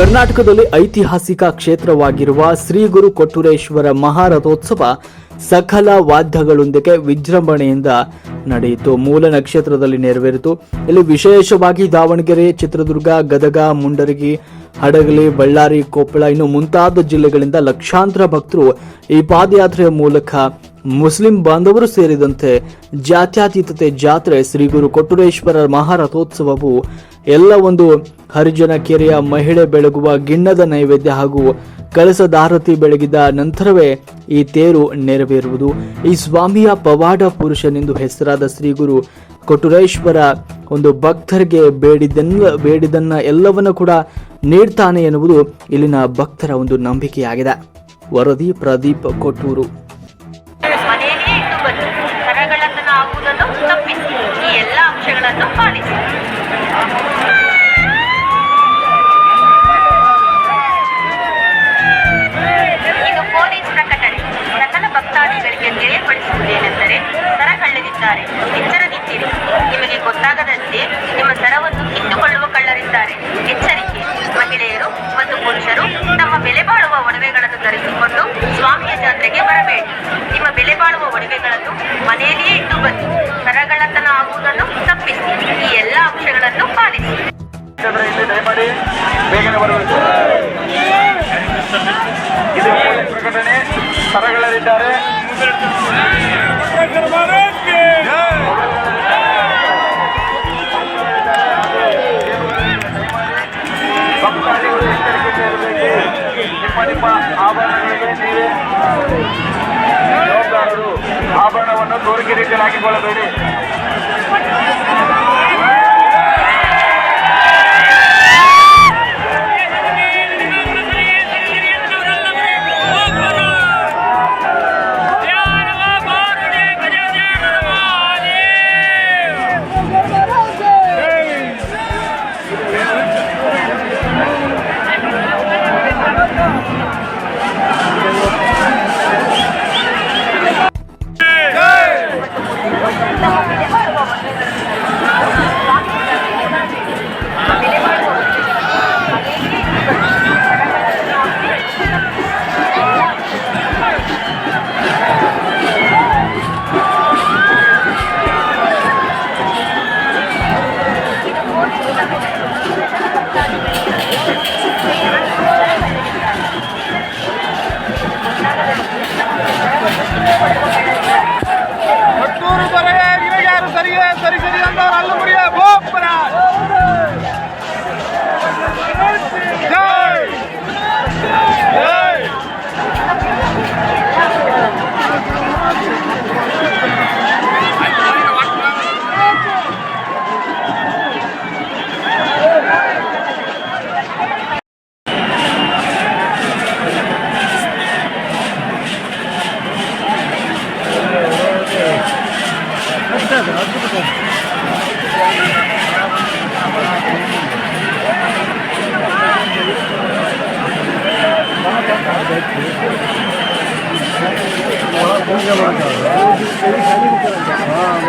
ಕರ್ನಾಟಕದಲ್ಲಿ ಐತಿಹಾಸಿಕ ಕ್ಷೇತ್ರವಾಗಿರುವ ಶ್ರೀ ಗುರು ಕೊಟ್ಟೂರೇಶ್ವರ ಮಹಾರಥೋತ್ಸವ ಸಕಲ ವಾದ್ಯಗಳೊಂದಿಗೆ ವಿಜೃಂಭಣೆಯಿಂದ ನಡೆಯಿತು. ಮೂಲ ನಕ್ಷತ್ರದಲ್ಲಿ ನೆರವೇರಿತು. ಇಲ್ಲಿ ವಿಶೇಷವಾಗಿ ದಾವಣಗೆರೆ, ಚಿತ್ರದುರ್ಗ, ಗದಗ, ಮುಂಡರಗಿ, ಹಡಗಲಿ, ಬಳ್ಳಾರಿ, ಕೊಪ್ಪಳ, ಇನ್ನು ಮುಂತಾದ ಜಿಲ್ಲೆಗಳಿಂದ ಲಕ್ಷಾಂತರ ಭಕ್ತರು ಈ ಪಾದಯಾತ್ರೆಯ ಮೂಲಕ ಮುಸ್ಲಿಂ ಬಾಂಧವರು ಸೇರಿದಂತೆ ಜಾತ್ಯತೀತತೆ ಜಾತ್ರೆ ಶ್ರೀ ಗುರು ಕೊಟ್ಟೂರೇಶ್ವರ ಮಹಾರಥೋತ್ಸವವು ಎಲ್ಲ ಒಂದು ಹರಿಜನ ಕೆರೆಯ ಮಹಿಳೆ ಬೆಳಗುವ ಗಿಣ್ಣದ ನೈವೇದ್ಯ ಹಾಗೂ ಕಳಸದಾರತಿ ಬೆಳಗಿದ ನಂತರವೇ ಈ ತೇರು ನೆರವೇರುವುದು. ಈ ಸ್ವಾಮಿಯ ಪವಾಡ ಪುರುಷನೆಂದು ಹೆಸರಾದ ಶ್ರೀಗುರು ಕೊಟುರೇಶ್ವರ ಒಂದು ಭಕ್ತರಿಗೆ ಬೇಡಿದನ್ನ ಬೇಡಿದನ್ನ ಎಲ್ಲವನ್ನ ಕೂಡ ನೀಡ್ತಾನೆ ಎನ್ನುವುದು ಇಲ್ಲಿನ ಭಕ್ತರ ಒಂದು ನಂಬಿಕೆಯಾಗಿದೆ. ವರದಿ ಪ್ರದೀಪ್ ಕೊಟ್ಟೂರು. ಕಳ್ಳರಿದ್ದಾರೆ ಎಚ್ಚರದಿಂದಿರಿ ನಿಮಗೆ ಗೊತ್ತಾಗದಂತೆ ನಿಮ್ಮ ಸರವನ್ನು ಕಿತ್ತುಕೊಳ್ಳುವ ಕಳ್ಳರಿದ್ದಾರೆ. ಎಚ್ಚರಿಕೆ. ಮಹಿಳೆಯರು ಮತ್ತು ಪುರುಷರು ತಮ್ಮ ಬೆಲೆ ಬಾಳುವ ಒಡವೆಗಳನ್ನು ಧರಿಸಿಕೊಂಡು ಸ್ವಾಮಿಯ ಜಾತ್ರೆಗೆ ಬರಬೇಡಿ. ನಿಮ್ಮ ಬೆಲೆ ಬಾಳುವ ಒಡವೆಗಳನ್ನು ಮನೆಯಲ್ಲಿಯೇ ಇಟ್ಟು ಬನ್ನಿ. ಸರಗಳತನ ಆಗುವುದನ್ನು ತಪ್ಪಿಸಿ. ಈ ಎಲ್ಲ ಅಂಶಗಳನ್ನು ಪಾಲಿಸಿ. ಪ್ರಕಟಣೆ. ಸ್ಥಳಗಳಲ್ಲಿದ್ದಾರೆ ಆಭರಣವನ್ನು ತೋರಿಕೆ ರೀತಿಯಲ್ಲಿ ಹಾಕಿಕೊಳ್ಳಬೇಡಿ சரி சரி என்றால் அல்ல முடியாது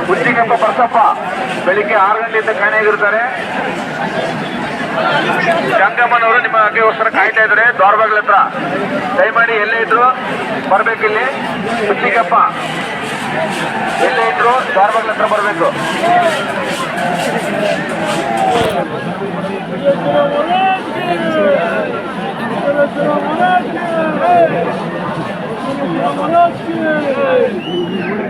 ಹುಚ್ಚಿಗೆಪ್ಪ ಬರ್ಸಪ್ಪ ಬೆಳಿಗ್ಗೆ ಆರು ಗಂಟೆಯಿಂದ ಕಾಣೆಯಾಗಿರ್ತಾರೆ. ಗಂಗಮ್ಮನವರು ನಿಮ್ಮ ಅಗ್ಗೆಗೋಸ್ಕರ ಕಾಯ್ತಾ ಇದ್ದಾರೆ. ದ್ವಾರಬಾಗ್ಲ ಹತ್ರ. ದಯಮಾಡಿ ಎಲ್ಲೇ ಇದ್ರು ಬರ್ಬೇಕಿಲ್ಲಿ. ಹುಚ್ಚಿಗೆಪ್ಪ ಎಲ್ಲೇ ಇದ್ರು ದ್ವಾರಬಾಗ್ಲ ಹತ್ರ ಬರಬೇಕು. Amına koyayım.